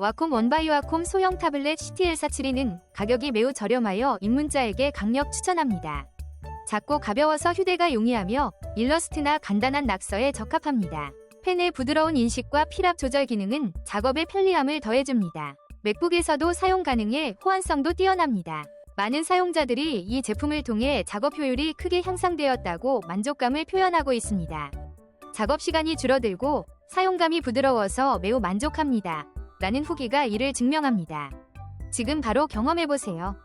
와콤 원바이와콤 소형 타블렛 CTL472는 가격이 매우 저렴하여 입문자에게 강력 추천합니다. 작고 가벼워서 휴대가 용이하며 일러스트나 간단한 낙서에 적합합니다. 펜의 부드러운 인식과 필압 조절 기능은 작업에 편리함을 더해줍니다. 맥북에서도 사용 가능해 호환성도 뛰어납니다. 많은 사용자들이 이 제품을 통해 작업 효율이 크게 향상되었다고 만족감을 표현하고 있습니다. 작업 시간이 줄어들고 사용감이 부드러워서 매우 만족합니다. 라는 후기가 이를 증명합니다. 지금 바로 경험해보세요.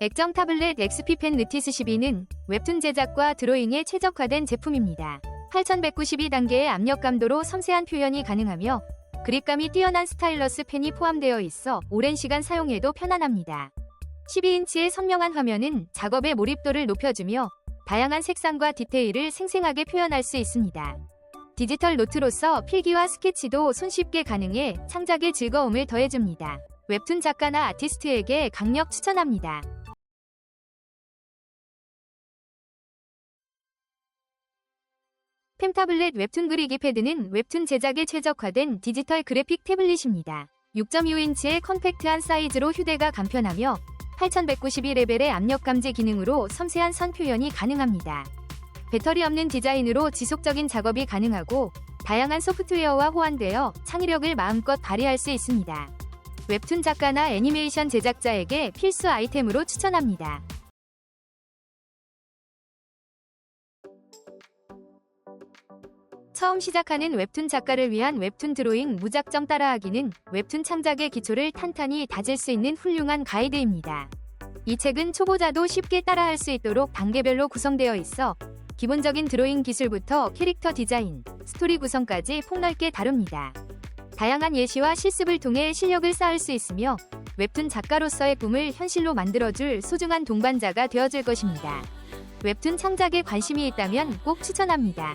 액정 타블렛 XP펜 느티스 12는 웹툰 제작과 드로잉에 최적화된 제품입니다. 8192단계의 압력 감도로 섬세한 표현이 가능하며 그립감이 뛰어난 스타일러스 펜이 포함되어 있어 오랜 시간 사용해도 편안합니다. 12인치의 선명한 화면은 작업의 몰입도를 높여주며 다양한 색상과 디테일을 생생하게 표현할 수 있습니다. 디지털 노트로서 필기와 스케치도 손쉽게 가능해 창작의 즐거움을 더해줍니다. 웹툰 작가나 아티스트에게 강력 추천합니다. 펜타블렛 웹툰 그리기 패드는 웹툰 제작에 최적화된 디지털 그래픽 태블릿입니다. 6.25인치의 컴팩트한 사이즈로 휴대가 간편하며 8192레벨의 압력 감지 기능으로 섬세한 선 표현이 가능합니다. 배터리 없는 디자인으로 지속적인 작업이 가능하고 다양한 소프트웨어와 호환되어 창의력을 마음껏 발휘할 수 있습니다. 웹툰 작가나 애니메이션 제작자에게 필수 아이템으로 추천합니다. 처음 시작하는 웹툰 작가를 위한 웹툰 드로잉 무작정 따라하기는 웹툰 창작의 기초를 탄탄히 다질 수 있는 훌륭한 가이드입니다. 이 책은 초보자도 쉽게 따라할 수 있도록 단계별로 구성되어 있어 기본적인 드로잉 기술부터 캐릭터 디자인, 스토리 구성까지 폭넓게 다룹니다. 다양한 예시와 실습을 통해 실력을 쌓을 수 있으며 웹툰 작가로서의 꿈을 현실로 만들어줄 소중한 동반자가 되어줄 것입니다. 웹툰 창작에 관심이 있다면 꼭 추천합니다.